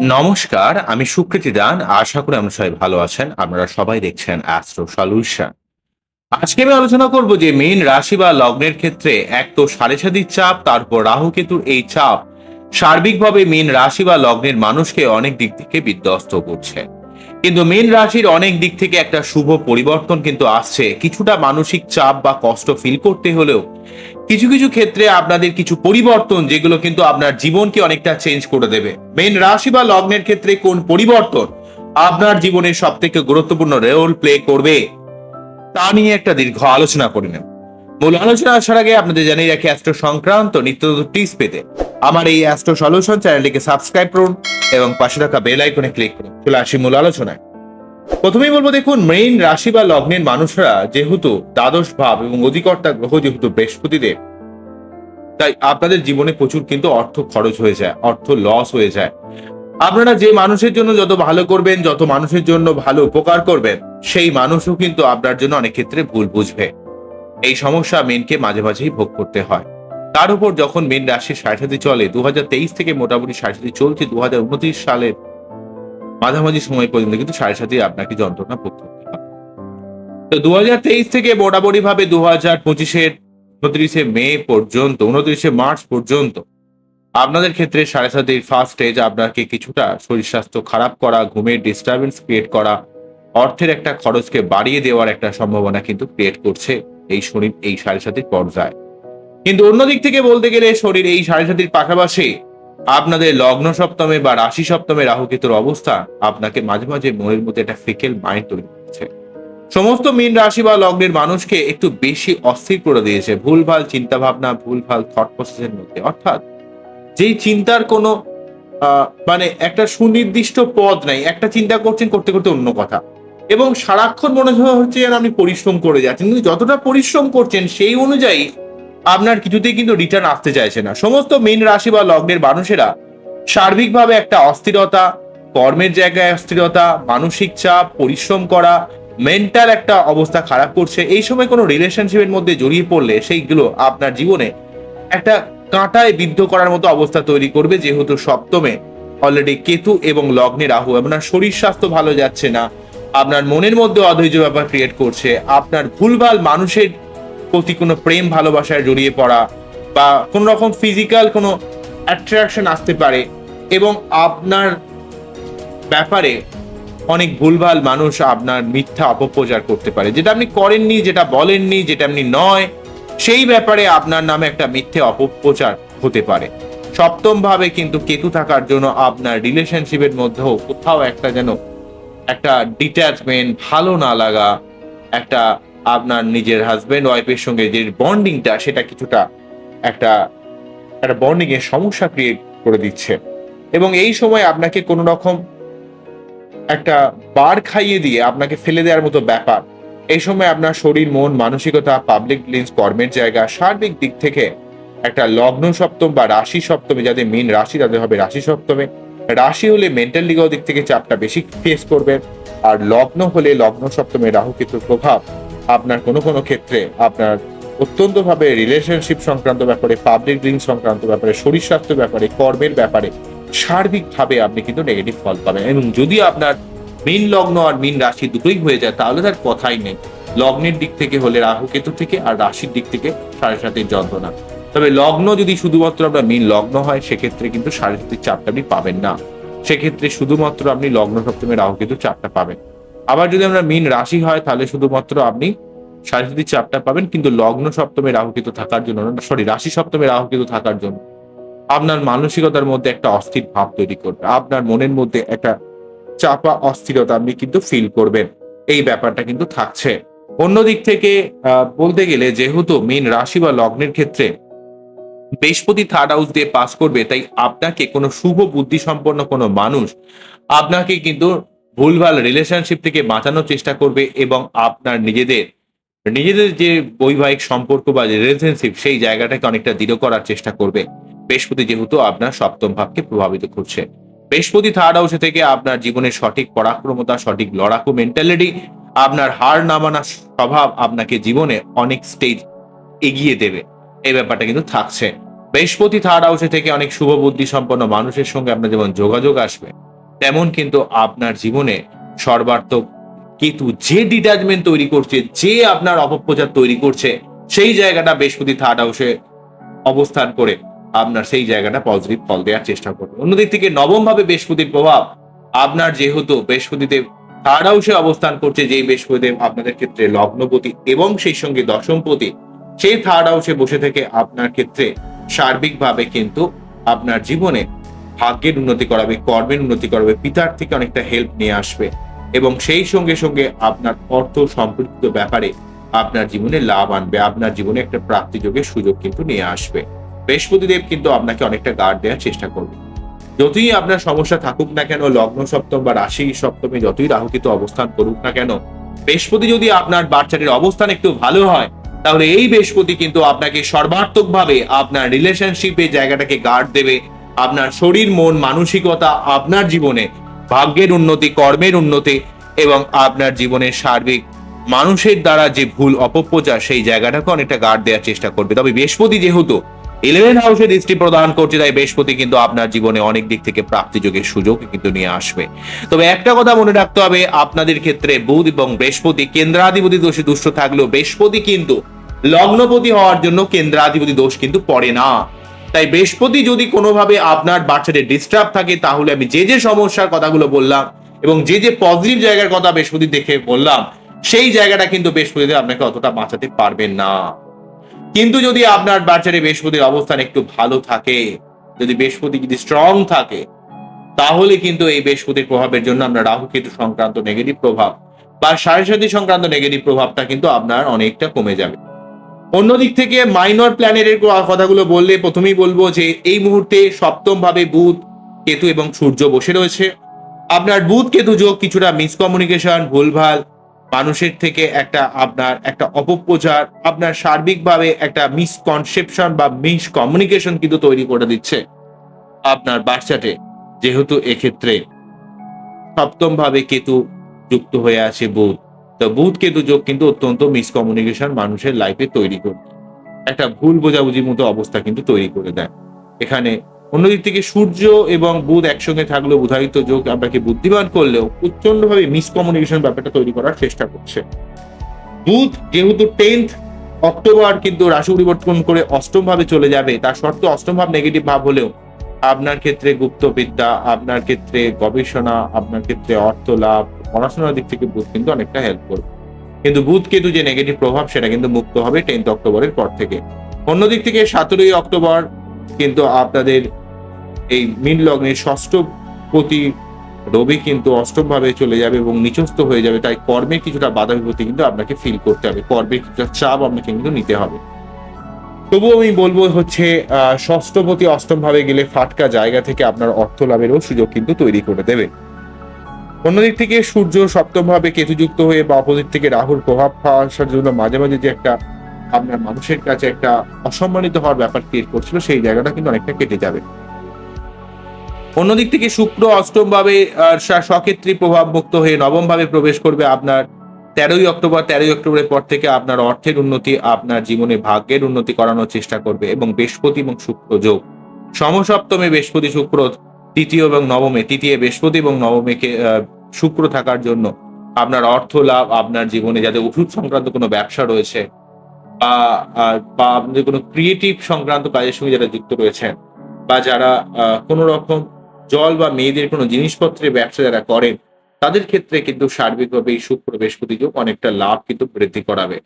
নমস্কার, আমি সুকৃতি দান। আশা করি আমরা সবাই ভালো আছেন। আপনারা সবাই দেখছেন অ্যাস্ট্রো সলিউশন আজকে আমি আলোচনা করব যে মেন রাশি বা লগ্নের ক্ষেত্রে এক তো সাড়ে সাতির চাপ, তারপর রাহু কেতুর এই চাপ সার্বিকভাবে মেন রাশি বা লগ্নের মানুষকে অনেক দিক থেকে বিধ্বস্ত করছে। কিন্তু মেন রাশির অনেক দিক থেকে একটা শুভ পরিবর্তন কিন্তু আসছে। কিছুটা মানসিক চাপ বা কষ্ট ফিল করতে হলেও কিছু কিছু ক্ষেত্রে আপনাদের কিছু পরিবর্তন যেগুলো কিন্তু আপনার জীবনকে অনেকটা চেঞ্জ করে দেবে। মেন রাশি বা লগ্নের ক্ষেত্রে কোন পরিবর্তন আপনার জীবনে সব থেকে গুরুত্বপূর্ণ রোল প্লে করবে, তা নিয়ে একটা দীর্ঘ আলোচনা করে নেব। মূল আলোচনা আসার আগে আপনাদের জানিয়ে রাখি অ্যাস্ট্রো সংক্রান্ত নিত্য টিপস পেতে আমার এই অ্যাস্ট্রো সলিউশন চ্যানেলটিকে সাবস্ক্রাইব করুন এবং পাশে থাকা বেল আইকনে ক্লিক করুন। চলে আসি মূল আলোচনায়। প্রথমেই বলব দেখুন মেইন রাশি বা লগ্নের মানুষরা যেহেতু দ্বাদশ ভাব এবং অধিকর্তা গ্রহ যেহেতু বৃহস্পতিদের, তাই আপনাদের জীবনে প্রচুর কিন্তু অর্থ খরচ হয়ে যায়, অর্থ লস হয়ে যায়। আপনারা যে মানুষের জন্য যত ভালো করবেন, যত মানুষের জন্য ভালো উপকার করবেন, সেই মানুষও কিন্তু আপনার জন্য অনেক ক্ষেত্রে ভুল বুঝবে। এই সমস্যা মেনকে মাঝে মাঝেই ভোগ করতে হয়। তার উপর যখন মেন রাশির সাড়ে চলে দু হাজার তেইশ থেকে মোটামুটি সাড়ে চলছে দু সালের মাঝামাঝি সময় পর্যন্ত কিন্তু সাড়ে সাথে আপনাকে যন্ত্রণা ভোগ করতে হবে। তো দুহাজার তেইশ থেকে মোটামুটি ভাবে দু হাজার পঁচিশের উনত্রিশে মে পর্যন্ত, উনত্রিশে মার্চ পর্যন্ত আপনাদের ক্ষেত্রে সাড়ে সাতের ফার্স্ট স্টেজ আপনাকে কিছুটা শরীর স্বাস্থ্য খারাপ করা, ঘুমের ডিস্টারবেন্স ক্রিয়েট করা, অর্থের একটা খরচকে বাড়িয়ে দেওয়ার একটা সম্ভাবনা কিন্তু ক্রিয়েট করছে এই শরীর এই সাড়ে সাতির পর্যায়ে। কিন্তু অন্যদিক থেকে বলতে গেলে শরীর এই সাড়ে সাতির পাশাপাশি আপনাদের লগ্ন সপ্তমে বা রাশি সপ্তমে রাহুকেতুর অবস্থা আপনাকে মাঝে মাঝে মনের মধ্যে একটা ফিকেল মাইন্ড তৈরি করছে। সমস্ত মীন রাশি বা লগ্নের মানুষকে একটু বেশি অস্থির করে দিয়েছে। ভুলভাল চিন্তা ভাবনা ভুলভাল থট প্রসেসের মধ্যে। অর্থাৎ যেই চিন্তার কোনো মানে একটা সুনির্দিষ্ট পদ নাই, একটা চিন্তা করছেন করতে করতে অন্য কথা। এবং সারাক্ষণ মনে হচ্ছে যেন আপনি পরিশ্রম করে যাচ্ছেন। কিন্তু যতটা পরিশ্রম করছেন সেই অনুযায়ী আপনার কিছুতেই কিন্তু রিটার্ন আসতে চাইছে না। সমস্ত মীন রাশি বা লগ্নের মানুষেরা সার্বিকভাবে একটা অস্থিরতা, কর্মের জায়গায় অস্থিরতা, মানসিক চাপ, পরিশ্রম করা মেন্টাল একটা অবস্থা খারাপ করছে, এই সময় কোনো রিলেশনশিপের মধ্যে জড়িয়ে পড়লে সেইগুলো আপনার জীবনে একটা কাঁটায় বিদ্ধ করার মতো অবস্থা তৈরি করবে, যেহেতু সপ্তমে অলরেডি কেতু এবং লগ্নে রাহু। আপনার শরীর স্বাস্থ্য ভালো যাচ্ছে না, আপনার মনের মধ্যে অধৈর্য ব্যাপার ক্রিয়েট করছে, আপনার ভুলভাল মানুষের প্রতি কোনো প্রেম ভালোবাসায় জড়িয়ে পড়া বা কোনো রকম ফিজিক্যাল কোনো অ্যাট্রাকশন আসতে পারে এবং আপনার ব্যাপারে অনেক ভুলভাল মানুষ আপনার মিথ্যা অপপ্রচার করতে পারে। যেটা আপনি করেননি, যেটা বলেননি, যেটা আপনি নয়, সেই ব্যাপারে আপনার নামে একটা মিথ্যে অপপ্রচার হতে পারে। সপ্তম ভাবে কিন্তু কেতু থাকার জন্য আপনার রিলেশনশিপের মধ্যেও কোথাও একটা যেন একটা ডিট্যাচমেন্ট ভালো না লাগা, একটা আপনার নিজের হাজবেন্ড ওয়াইফের সঙ্গে যে বন্ডিংটা সেটা কিছুটা একটা একটা বন্ডিং এর সমস্যা ক্রিয়েট করে দিচ্ছে। এবং এই সময় আপনাকে কোনো রকম একটা বার খাইয়ে দিয়ে আপনাকে ফেলে দেওয়ার মতো ব্যাপার। এই সময় আপনার শরীর, মন, মানসিকতা পাবলিক লিন্স কর্মের জায়গা, সার্বিক দিক থেকে একটা লগ্ন সপ্তম বা রাশি সপ্তমে, যাদের মেন রাশি, তাদের হবে রাশি সপ্তমে। রাশি হলে মেন্টাল দিক থেকে চাপটা বেশি ফেস করবে। আর লগ্ন হলে লগ্ন সপ্তমে রাহু কেতুর প্রভাব আপনার কোনো কোনো ক্ষেত্রে আপনার অত্যন্তভাবে রিলেশনশিপ সংক্রান্ত ব্যাপারে পাবলিক লিঙ্ক সংক্রান্ত ব্যাপারে, শরীর স্বাস্থ্য ব্যাপারে, কর্মের ব্যাপারে সার্বিকভাবে আপনি কিন্তু নেগেটিভ ফল পাবেন। এবং যদি আপনার মিন লগ্ন আর মিন রাশি দুটোই হয়ে যায়, তাহলে তার কথাই নেই। লগ্নের দিক থেকে হলে রাহু কেতু থেকে আর রাশির দিক থেকে সাড়ে সাতের যন্ত্রণা। তবে লগ্ন যদি শুধুমাত্র আপনার মিন লগ্ন হয়, সেক্ষেত্রে কিন্তু সাড়ে সাতের চাপটা আপনি পাবেন না। সেক্ষেত্রে শুধুমাত্র আপনি লগ্ন সপ্তমে রাহু কেতু চাপটা পাবেন। আবার যদি আমরা মিন রাশি হয়, তাহলে শুধুমাত্র আপনি সাতের চাপটা পাবেন, কিন্তু লগ্ন সপ্তমে রাহু কেতু থাকার জন্য সরি রাশি সপ্তমে রাহু কেতু থাকার জন্য। আপনার মানসিকতার মধ্যে একটা অস্থির ভাব তৈরি করবে, আপনার মনের মধ্যে একটা চাপা অস্থিরতা আপনি কিন্তু ফিল করবেন। এই ব্যাপারটা কিন্তু থাকছে। অন্য দিক থেকে বলতে গেলে যেহেতু মীন রাশি বা লগ্নের ক্ষেত্রে বৃহস্পতি থার্ড হাউস দিয়ে পাস করবে, তাই আপনাকে কোনো শুভ বুদ্ধি সম্পন্ন কোনো মানুষ আপনাকে কিন্তু ভুলভাল রিলেশনশিপ থেকে বাঁচানোর চেষ্টা করবে এবং আপনার নিজেদের নিজেদের যে বৈবাহিক সম্পর্ক বা রিলেশনশিপ সেই জায়গাটাকে অনেকটা দৃঢ় করার চেষ্টা করবে। বৃহস্পতি যেহেতু আপনার সপ্তম ভাবকে প্রভাবিত করছে। বৃহস্পতি থার্ড হাউসে থেকে আপনার জীবনের সঠিক পরাক্রমতা, সঠিক লড়াকু মেন্টালিটি আপনার হার না স্বভাব আপনাকে জীবনে অনেক স্টেজ এগিয়ে দেবে। এই ব্যাপারটা কিন্তু থাকছে। বৃহস্পতি থার্ড হাউসে থেকে অনেক শুভ বুদ্ধি সম্পন্ন মানুষের সঙ্গে আপনার যেমন যোগাযোগ আসবে তেমন কিন্তু আপনার জীবনে সর্বার্থক কেতু যে ডিটাচমেন্ট তৈরি করছে, যে আপনার অপপ্রচার তৈরি করছে, সেই জায়গাটা বৃহস্পতি থার্ড হাউসে অবস্থান করে আপনার সেই জায়গাটা পজিটিভ ফল দেওয়ার চেষ্টা করবে। অন্যদিক থেকে নবম ভাবে বৃহস্পতির প্রভাব আপনার যেহেতু বৃহস্পতিদেব থার্ড হাউসে অবস্থান করছে, যেই বৃহস্পতিদেব আপনাদের ক্ষেত্রে লগ্নপতি এবং সেই সঙ্গে দশমপতি, সেই থার্ড হাউসে বসে থেকে আপনার ক্ষেত্রে সার্বিকভাবে কিন্তু আপনার জীবনে ভাগ্যের উন্নতি করাবে, কর্মের উন্নতি করাবে, পিতার থেকে অনেকটা হেল্প নিয়ে আসবে। এবং সেই সঙ্গে সঙ্গে আপনার অর্থ সম্পর্কিত ব্যাপারে আপনার জীবনে লাভ আনবে, আপনার জীবনে একটা প্রাপ্তিযোগের সুযোগ কিন্তু নিয়ে আসবে। বৃহস্পতিদেব কিন্তু আপনাকে অনেকটা গার্ড দেওয়ার চেষ্টা করবে। যতই আপনার সমস্যা থাকুক না কেন, লগ্ন সপ্তম বা রাশি সপ্তমে যতই রাহুকিত অবস্থান করুক না কেন, বৃহস্পতি যদি আপনার বাচ্চাটির অবস্থান একটু ভালো হয়, তাহলে এই বৃহস্পতি কিন্তু আপনাকে সর্বাত্মকভাবে আপনার রিলেশনশিপের জায়গাটাকে গার্ড দেবে আপনার শরীর, মন, মানসিকতা, আপনার জীবনে ভাগ্যের উন্নতি, কর্মের উন্নতি এবং আপনার জীবনের সার্বিক মানুষের দ্বারা যে ভুল অপপ্রচার, সেই জায়গাটাকে অনেকটা গার্ড দেওয়ার চেষ্টা করবে। তবে বৃহস্পতি যেহেতু ইলেভেন হাউসে দৃষ্টি প্রদান করছে, তাই বৃহস্পতি কিন্তু আপনার জীবনে অনেক দিক থেকে প্রাপ্তিযোগের সুযোগ কিন্তু নিয়ে আসবে। তবে একটা কথা মনে রাখতে হবে, আপনাদের ক্ষেত্রে বুধ এবং বৃহস্পতি কেন্দ্রাধিপতি দোষে দুষ্ট থাকলেও বৃহস্পতি কিন্তু লগ্নপতি হওয়ার জন্য কেন্দ্রাধিপতি দোষ কিন্তু পড়ে না। তাই বৃহস্পতি যদি কোনোভাবে আপনার বাচ্চাদের ডিস্টার্ব থাকে, তাহলে আমি যে যে সমস্যার কথাগুলো বললাম এবং যে যে পজিটিভ জায়গার কথা বৃহস্পতি দেখে বললাম, সেই জায়গাটা কিন্তু বৃহস্পতিদের আপনাকে অতটা বাঁচাতে পারবেন না। কিন্তু যদি আপনার বাচ্চারে বৃহস্পতির অবস্থান একটু ভালো থাকে, যদি বৃহস্পতি যদি স্ট্রং থাকে, তাহলে কিন্তু এই বৃহস্পতির প্রভাবের জন্য আমরা রাহু কেতু সংক্রান্ত নেগেটিভ প্রভাব বা সাড়ে সংক্রান্ত নেগেটিভ প্রভাবটা কিন্তু আপনার অনেকটা কমে যাবে। অন্যদিক থেকে মাইনর প্ল্যানেটের কথাগুলো বললে প্রথমেই বলব যে এই মুহূর্তে সপ্তম ভাবে বুধ, কেতু এবং সূর্য বসে রয়েছে। আপনার বুধ, কেতু যোগ কিছুটা মিসকমিউনিকেশন ভুলভাল, মানুষের থেকে একটা আপনার একটা অপপ্রচার, আপনার সার্বিকভাবে একটা মিসকনসেপশন বা মিস কমিউনিকেশন কিন্তু তৈরি করে দিচ্ছে আপনার বাচ্চাটে যেহেতু এক্ষেত্রে সপ্তম ভাবে কেতু যুক্ত হয়ে আছে বুধ। তো বুধ কেতু যোগ কিন্তু অত্যন্ত মিসকমিউনিকেশন মানুষের লাইফে তৈরি করে। একটা ভুল বোঝাবুঝির মতো অবস্থা কিন্তু তৈরি করে দেয়। এখানে অন্যদিক থেকে সূর্য এবং বুধ একসঙ্গে থাকলেও বুধায়িত যোগ আপনাকে বুদ্ধিমান করলেও প্রচন্ডভাবে মিসকমিউনিকেশন ব্যাপারটা তৈরি করার চেষ্টা করছে। বুধ যেহেতু টেন্থ অক্টোবর কিন্তু রাশি পরিবর্তন করে অষ্টম ভাবে চলে যাবে, তার সত্ত্বেও অষ্টম ভাব নেগেটিভ ভাব হলেও আপনার ক্ষেত্রে গুপ্তবিদ্যা, আপনার ক্ষেত্রে গবেষণা, আপনার ক্ষেত্রে অর্থ লাভ পড়াশোনার দিক থেকে বুধ কিন্তু অনেকটা হেল্প করবে। কিন্তু বুধ কেতু যে নেগেটিভ প্রভাব, সেটা কিন্তু মুক্ত হবে টেন্থ অক্টোবরের পর থেকে। অন্যদিক থেকে সতেরোই অক্টোবর কিন্তু আপনাদের এই মিন লগ্নের ষষ্ঠ প্রতি রবি কিন্তু অষ্টম ভাবে চলে যাবে এবং নিচস্থ হয়ে যাবে। তাই কর্মে কিছুটা বাধা বিপত্তি কিন্তু আপনাকে ফিল করতে হবে। কর্মের কিছুটা চাপ আপনাকে কিন্তু নিতে হবে। তবুও আমি বলব হচ্ছে ষষ্ঠপতি অষ্টম ভাবে গেলে ফাটকা জায়গা থেকে আপনার অর্থ লাভেরও সুযোগ কিন্তু তৈরি করে দেবে। অন্যদিক থেকে সূর্য সপ্তম ভাবে কেতুযুক্ত হয়ে বা অপোজিট থেকে রাহুর প্রভাব আসার জন্য মাঝে মাঝে যে একটা আপনার মানুষের কাছে একটা অসম্মানিত হওয়ার ব্যাপার ক্রিয়েট করছিল, সেই জায়গাটা কিন্তু অনেকটা কেটে যাবে। অন্যদিক থেকে শুক্র অষ্টম ভাবে সক্ষেত্রী প্রভাব মুক্ত হয়ে নবম ভাবে প্রবেশ করবে আপনার তেরোই অক্টোবর। তেরোই অক্টোবরের পর থেকে আপনার অর্থের উন্নতি, আপনার জীবনে ভাগ্যের উন্নতি করানোর চেষ্টা করবে এবং বৃহস্পতি এবং শুক্র যোগ। সমসপ্তমে বৃহস্পতি শুক্র তৃতীয় এবং নবমে, তৃতীয় বৃহস্পতি এবং নবমেকে শুক্র থাকার জন্য আপনার অর্থ লাভ, আপনার জীবনে যাতে ওষুধ সংক্রান্ত কোনো ব্যবসা রয়েছে বা বা আপনাদের কোনো ক্রিয়েটিভ সংক্রান্ত কাজের সঙ্গে যারা যুক্ত রয়েছেন বা যারা কোনো রকম জল বা মেয়েদের কোনো জিনিসপত্রের ব্যবসা যারা করেন, তাদের ক্ষেত্রে কিন্তু সার্বিকভাবে এই শুক্র বৃহস্পতি যোগ অনেকটা লাভ কিন্তু বৃদ্ধি করাবে।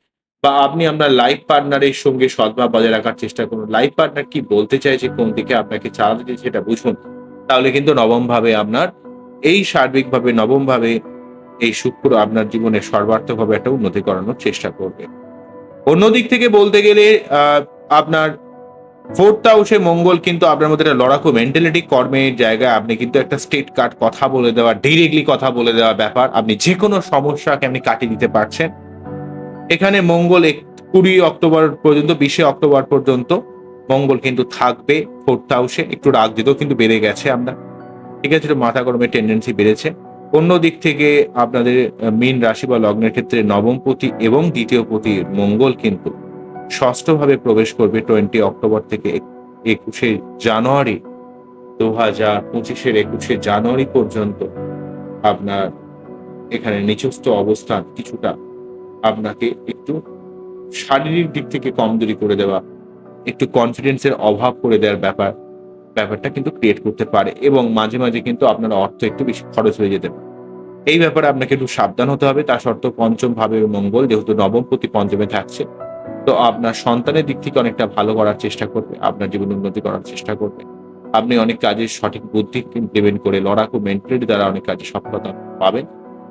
বা আপনি আপনার লাইফ পার্টনারের সঙ্গে সদ্ভাব বজায় রাখার চেষ্টা করুন। লাইফ পার্টনার কি বলতে চাইছে, কোন দিকে আপনাকে চালাতে চাইছে সেটা বুঝুন। তাহলে কিন্তু নবম ভাবে আপনার, এই সার্বিকভাবে নবম ভাবে এই শুক্র আপনার জীবনে সর্বার্থকভাবে একটা উন্নতি করানোর চেষ্টা করবে। অন্যদিক থেকে বলতে গেলে আপনার ফোর্থ হাউসে মঙ্গল কিন্তু আপনার মধ্যে একটা লড়াকু মেন্টালিটি কর্মের জায়গায় আপনি কিন্তু একটা স্টেট কার্ড কথা বলে দেওয়া ডিরেক্টলি কথা বলে দেওয়া ব্যাপার। আপনি যে কোনো সমস্যাকে আপনি কাটিয়ে দিতে পারছেন। এখানে মঙ্গল কুড়ি অক্টোবর পর্যন্ত, বিশে অক্টোবর পর্যন্ত মঙ্গল কিন্তু থাকবে ফোর্থ হাউসে একটু রাগ দিতেও কিন্তু বেড়ে গেছে আমরা। ঠিক আছে, একটু মাথা গরমের টেন্ডেন্সি বেড়েছে। অন্য দিক থেকে আপনাদের মীন রাশি বা লগ্নের ক্ষেত্রে নবম পতি এবং দ্বিতীয় পতি মঙ্গল কিন্তু ষষ্ঠভাবে প্রবেশ করবে টোয়েন্টি অক্টোবর থেকে একুশে জানুয়ারি দু হাজার পঁচিশের একুশে জানুয়ারি পর্যন্ত আপনার এখানে নিচস্থ অবস্থান কিছুটা আপনাকে একটু শারীরিক দিক থেকে কমজোরি করে দেওয়া একটু কনফিডেন্সের অভাব করে দেওয়ার ব্যাপার, ব্যাপারটা কিন্তু ক্রিয়েট করতে পারে এবং মাঝে মাঝে কিন্তু আপনার অর্থ একটু বেশি খরচ হয়ে যেতে পারে। এই ব্যাপারে আপনাকে একটু সাবধান হতে হবে তার সত্ত্বেও পঞ্চম ভাবে মঙ্গল, যেহেতু নবম প্রতি পঞ্চমে থাকছে, তো আপনার সন্তানের দিক থেকে অনেকটা ভালো করার চেষ্টা করবে, আপনার জীবন উন্নতি করার চেষ্টা করবে। আপনি অনেক কাজে সঠিক বুদ্ধি ইমপ্লিমেন্ট করে লড়াকু মেন্টালিটি দ্বারা অনেক কাজে সফলতা পাবেন।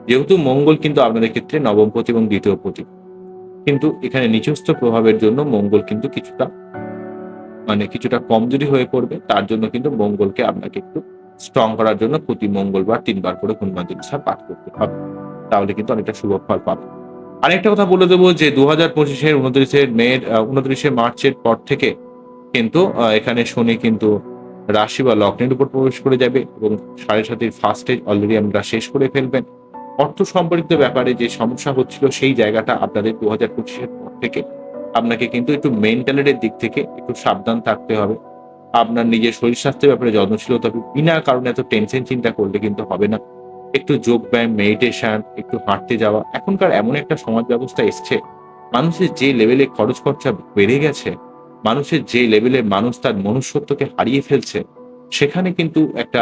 যেহেতু মঙ্গল কিন্তু আপনাদের ক্ষেত্রে নবম পতি এবং দ্বিতীয় পতি কিন্তু এখানে নিচস্থ প্রভাবের জন্য মঙ্গল কিন্তু কিছুটা মানে কিছুটা কমজোরি হয়ে পড়বে, তার জন্য কিন্তু মঙ্গলকে আপনাকে একটু স্ট্রং করার জন্য প্রতি মঙ্গলবার তিনবার করে হনুমান চল্লিশা পাঠ করতে হবে। তাহলে কিন্তু অনেকটা শুভ ফল পাবে আরেকটা কথা বলে দেবো যে দু হাজার পঁচিশের উনত্রিশের মেয়ের উনত্রিশে মার্চের পর থেকে কিন্তু এখানে শনি কিন্তু রাশি বা লগ্নের উপর প্রবেশ করে যাবে এবং সাড়ে সাতের ফার্স্ট অলরেডি আমরা শেষ করে ফেলবেন। অর্থ সম্পর্কিত ব্যাপারে যে সমস্যা হচ্ছিল, সেই জায়গাটা আপনাদের দু হাজার পঁচিশের পর থেকে আপনাকে কিন্তু একটু মেন্টালিটির দিক থেকে একটু সাবধান থাকতে হবে। আপনার নিজের শরীর স্বাস্থ্যের ব্যাপারে যত্নশীল হতে হবে। বিনা কারণে এত টেনশন চিন্তা করলে কিন্তু হবে না। একটু যোগ ব্যায়াম মেডিটেশন একটু হাঁটতে যাওয়া। এখনকার এমন একটা সমাজ ব্যবস্থা এসছে, মানুষের যে লেভেলে খরচ খরচা বেড়ে গেছে, মানুষের যে লেভেলে মানুষ তার মনুষ্যত্বকে হারিয়ে ফেলছে, সেখানে কিন্তু একটা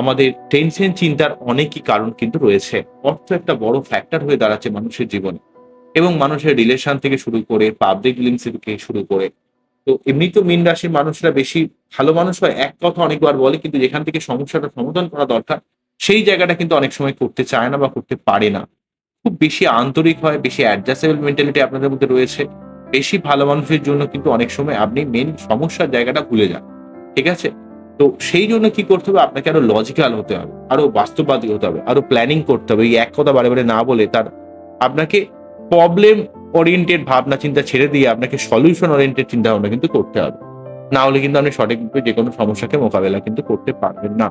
আমাদের টেনশন চিন্তার অনেকই কারণ কিন্তু রয়েছে। অর্থ একটা বড় ফ্যাক্টর হয়ে দাঁড়াচ্ছে মানুষের জীবনে। এবং মানুষের রিলেশন থেকে শুরু করে পাবলিক লিঙ্কস থেকে শুরু করে। তো এমনি তো মীন রাশির মানুষরা বেশি ভালো মানুষ হয়, এক কথা অনেকবার বলে, কিন্তু যেখান থেকে সমস্যাটা সমাধান করা দরকার, সেই জায়গাটা কিন্তু অনেক সময় করতে চায় না বা করতে পারে না। খুব বেশি আন্তরিক হয়, বেশি অ্যাডজাস্টেবল মেন্টালিটি আপনাদের মধ্যে রয়েছে। বেশি ভালো মানুষের জন্য কিন্তু অনেক সময় আপনি মেন সমস্যার জায়গাটা ভুলে যান, ঠিক আছে? তো সেই জন্য কি করতে হবে? আপনাকে আরও লজিক্যাল হতে হবে, আরও বাস্তববাদী হতে হবে, আরও প্ল্যানিং করতে হবে। এই এক কথা বারে বারে না বলে তার আপনাকে প্রবলেম ওরিয়েন্টেড ভাবনা চিন্তা ছেড়ে দিয়ে আপনাকে সলিউশন ওরিয়েন্টেড চিন্তা ভাবনা কিন্তু করতে হবে। না হলে কিন্তু আপনি সঠিকভাবে যে কোনো সমস্যাকে মোকাবেলা কিন্তু করতে পারবেন না।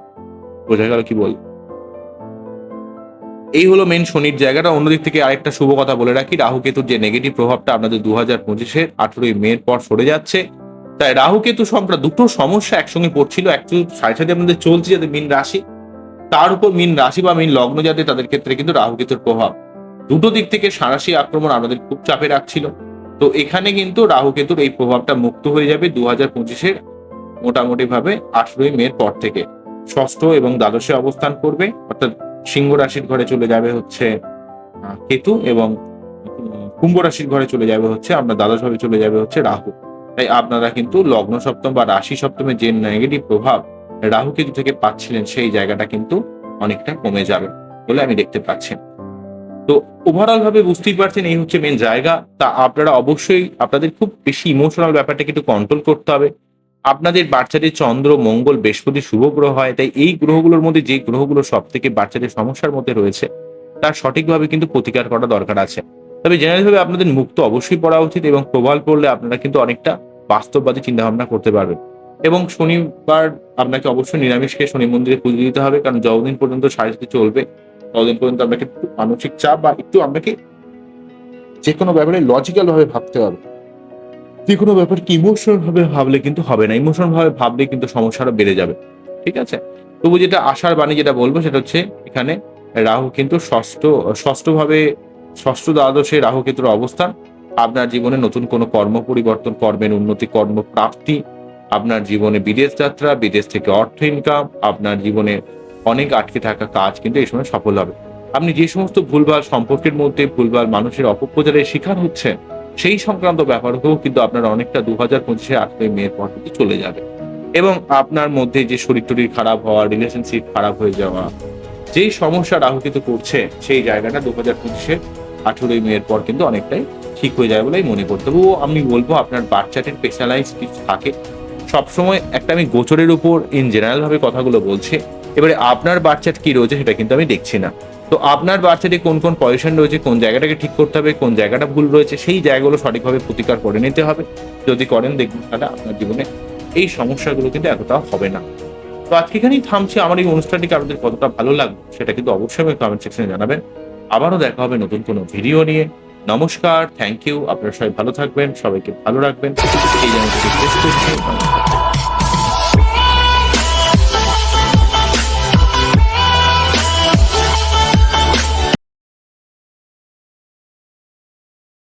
বোঝা গেল কি বল এই হলো মেন শনির জায়গাটা। অন্যদিক থেকে আরেকটা শুভ কথা বলে রাখি, রাহু কেতুর যে নেগেটিভ প্রভাবটা আপনাদের দু হাজার পঁচিশের আঠেরোই মের পর সরে যাচ্ছে। তাই রাহু কেতু সংক্রান্ত দুটো সমস্যা একসঙ্গে পড়ছিল। একটু সাড়ে সাথে আপনাদের চলছে যাদের মিন রাশি। তার উপর মিন রাশি বা মিন লগ্ন যাদের তাদের ক্ষেত্রে কিন্তু রাহু কেতুর প্রভাব দুটো দিক থেকে সাঁড়াশি আক্রমণ আমাদের খুব চাপে রাখছিল। তো এখানে কিন্তু রাহু কেতুর এই প্রভাবটা মুক্ত হয়ে যাবে দু হাজার পঁচিশের মোটামুটি ভাবে আঠেরোই মের পর থেকে। ষষ্ঠ এবং দ্বাদশে অবস্থান করবে, অর্থাৎ সিংহ রাশির ঘরে চলে যাবে হচ্ছে কেতু এবং কুম্ভ রাশির ঘরে চলে যাবে হচ্ছে আপনার দ্বাদশ ভাবে চলে যাবে হচ্ছে রাহু। তাই আপনারা কিন্তু লগ্ন সপ্তম বা রাশি সপ্তমে যে নেগেটিভ প্রভাব রাহু কেতু থেকে পাচ্ছিলেন, সেই জায়গাটা কিন্তু অনেকটা কমে যাবে বলে আমি দেখতে পাচ্ছি। তো ওভারঅল ভাবে বুঝতেই পারছেন, এই হচ্ছে মেন জায়গা। তা আপনারা অবশ্যই আপনাদের খুব বেশি ইমোশনাল ব্যাপারটাকে একটু কন্ট্রোল করতে হবে। আপনাদের বাচ্চাদের চন্দ্র, মঙ্গল, বৃহস্পতি, শুভ গ্রহ হয়, তাই এই গ্রহগুলোর মধ্যে যে গ্রহগুলো সব থেকে বাচ্চাদের সমস্যার মধ্যে রয়েছে, তার সঠিকভাবে কিন্তু প্রতিকার করা দরকার আছে। তবে জেনারেলভাবে আপনাদের মুক্ত অবশ্যই পড়া উচিত এবং প্রবাল পড়লে আপনারা কিন্তু অনেকটা বাস্তববাদী চিন্তা ভাবনা করতে পারবেন। এবং শনিবার আপনাকে অবশ্যই নিরামিষকে শনি মন্দিরে পুজো দিতে হবে, কারণ যতদিন পর্যন্ত সাড়ে চলবে ততদিন পর্যন্ত আপনাকে মানসিক চাপ বা একটু আপনাকে যে কোনো ব্যাপারে লজিক্যাল ভাবে ভাবতে হবে। যে কোনো ব্যাপারকে ইমোশনাল ভাবে ভাবলে কিন্তু হবে না। ইমোশনাল ভাবে ভাবলে কিন্তু সমস্যাটা বেড়ে যাবে। ঠিক আছে? তবু যেটা আশার বাণী যেটা বলব সেটা হচ্ছে এখানে রাহু কিন্তু ষষ্ঠ ষষ্ঠ ভাবে ষষ্ঠ দ্বাদশে রাহু কেতুর অবস্থান। আপনার জীবনে নতুন কোনো কর্ম পরিবর্তন, কর্মের উন্নতি কর্ম প্রাপ্তি আপনার জীবনে বিদেশ যাত্রা, বিদেশ থেকে অর্থ ইনকাম আপনার জীবনে অনেক আটকে থাকা কাজ কিন্তু এই সময় সফল হবে। আপনি যে সমস্ত ভুলভাল সম্পর্কের মধ্যে ভুলভাল মানুষের অপপ্রচারের শিকার হচ্ছেন, সেই সংক্রান্ত ব্যাপারকেও কিন্তু আপনার অনেকটা দু হাজার পঁচিশে আটই মেয়ের পর কিন্তু চলে যাবে। এবং আপনার মধ্যে যে শরীর টরির খারাপ হওয়া রিলেশনশিপ খারাপ হয়ে যাওয়া, যেই সমস্যা রাহু কিন্তু করছে, সেই জায়গাটা দু হাজার পঁচিশে আঠেরোই মেয়ের পর কিন্তু অনেকটাই ঠিক হয়ে যায় বলেই মনে করতে হবে। ও, আমি বলব আপনার বাচ্চাটির স্পেশালাইজ কিছু থাকে। সবসময় একটা আমি গোচরের উপর ইন জেনারেল ভাবে কথাগুলো বলছি। এবারে আপনার বাচ্চার কি রয়েছে সেটা কিন্তু আমি দেখছি না। তো আপনার বাচ্চাটি কোন কোন পজিশন রয়েছে, কোন জায়গাটাকে ঠিক করতে হবে, কোন জায়গাটা ভুল রয়েছে, সেই জায়গাগুলো সঠিকভাবে প্রতিকার করে নিতে হবে। যদি করেন দেখবেন তাহলে আপনার জীবনে এই সমস্যাগুলো কিন্তু এতটাও হবে না। তো আজকে এখানেই থামছি। আমার এই অনুষ্ঠানটিকে আপনাদের কতটা ভালো লাগবে সেটা কিন্তু অবশ্যই আমি কমেন্ট সেকশনে জানাবেন। আবারও দেখা হবে নতুন কোনো ভিডিও নিয়ে। নমস্কার থ্যাংক ইউ আপনারা সবাই ভালো থাকবেন, সবাইকে ভালো রাখবেন। এই নমস্কার।